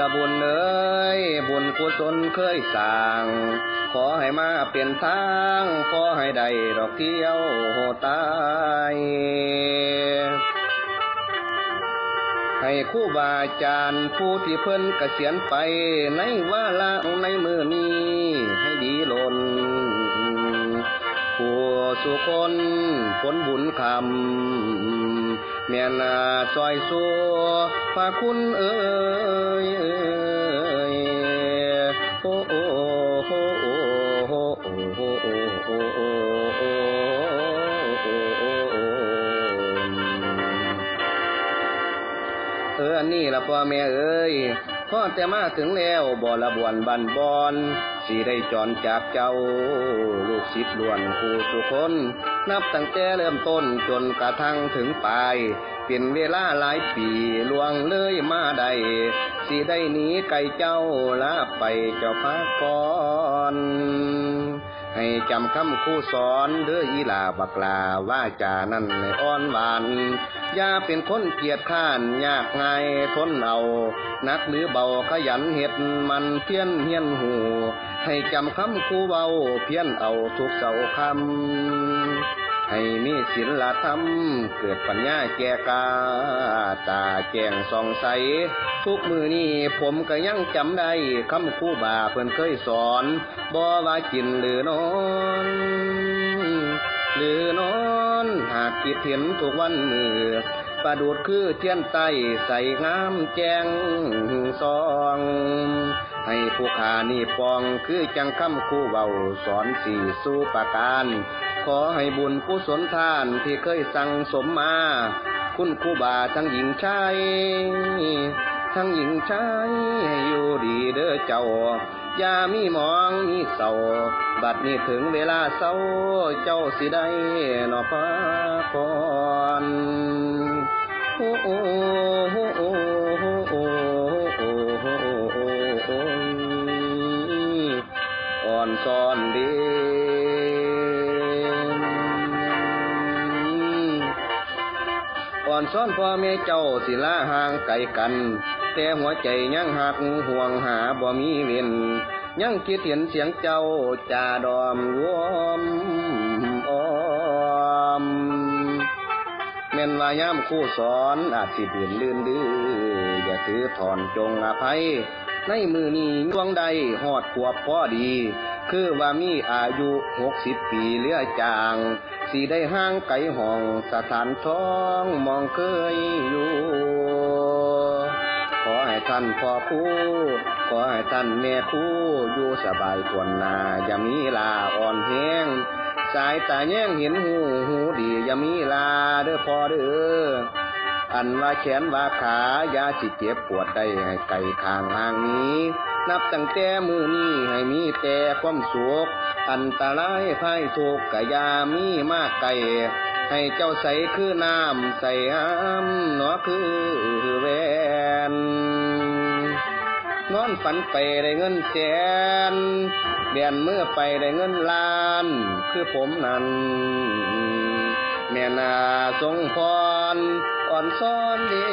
ละบุญเอ้ยบุญกุศลเคยสร้าง ขอให้มาเป็นทาง ขอให้ได้ดอกเที่ยวตายให้คู่บาอาจารย์ผู้ที่เพิ่นเกษียณไป ในวาระในมือนี้ ให้ดีลนผู้สุคนผลบุญคำเมียนาซอยสัวพระคุณเอ้ยเอ้ย ออนนี้ละพ่อแม่เอ้ยพ่อแต่มาถึงแล้วบ่ละบวนบันบอนสิได้จรจากเจ้า ลูกศิษย์ล้วนครูสุคน นับตั้งแต่เริ่มต้นจนกระทั่งถึงปลายเป็นเวลาหลายปีล่วงเลยมาได้สิได้หนีไก่เจ้าลาไปเจ้าพักก่อน ให้จำคำคู่สอนเด้ออีลาบักลาว่าจานั่นในอ่อนหวานอย่าเป็นคนเกียจข้านยากง่ายทนเอานักหรือเบาขยันเห็ดมันเพี้ยนเฮียนหู ให้จำคำคู่เบาเพี้ยนเอาทุกเสาคำ ให้มีศีลธรรม เกิดปัญญาแก่กา ตาแจ้งส่องใส ทุกมือนี้ผมก็ยังจำได้คำคู่บาเพิ่นเคยสอนบ่ว่ากินหรือนอน หรือนอน หากคิดเห็นทุกวันมือ ประดูดคือเทียนไตใส่งามแจงซอง ให้ผู้ขานี่ปองคือจังคำคู่เบาสอนสี่สู้ประการ ขอให้บุญกุศลทานที่เคยสั่งสมมา คุณครูบาทั้งหญิงชาย ทั้งหญิงชายให้อยู่ดีเด้อเจ้า ย่ามีมองมีเศร้าบัดนี้ถึงเวลาเศร้าเจ้าสิได้นอพักผ่อนโอ้โอ้โอ้โอ้โอ้โอ้โอ้โอ้โอ้อ่อนซ่อนดีอ่อนซ่อนพ่อแม่เจ้าสิลาห่างไกลกัน แต่หัวใจยังหักห่วงหาบ่มีเว้นยังคิดเห็นเสียงเจ้าจาดอมรวมออมแม่นว่ายามคู่สอนอาจสิดื่นลื่นดื้ออย่าถือถอนจงอภัย ในมือนี้ดวงใดหอดขวบพอดี คือว่ามีอายุหกสิบปีเลือจาง สีได้ห้างไก่ห้องสถานท้องมองเคยอยู่ อให้ท่านพ่อผู้ ขอให้ท่านแม่ผู้อยู่สบายทวนนาอย่ามีลาอ่อนแห้ง สายตาแย่งเห็นหูหูดีอย่ามีลาเด้อพ่อเด้ออันว่าแขนว่าขายาสิเจ็บปวดได้ให้ไก่ทางห่างนี้ นับตั้งแต่มือนี้ให้มีแต่ความสุขอันตรายภัยทุกข์กยามีมากไก่ให้เจ้าใสคือน้ำใส่ห้ำหนอคือ นอนฝันไปได้เงินแสนเบียนเมื่อไปได้เงินล้าน คือผมนั้นแม่นาทรงพรอ่อนซ้อนเดี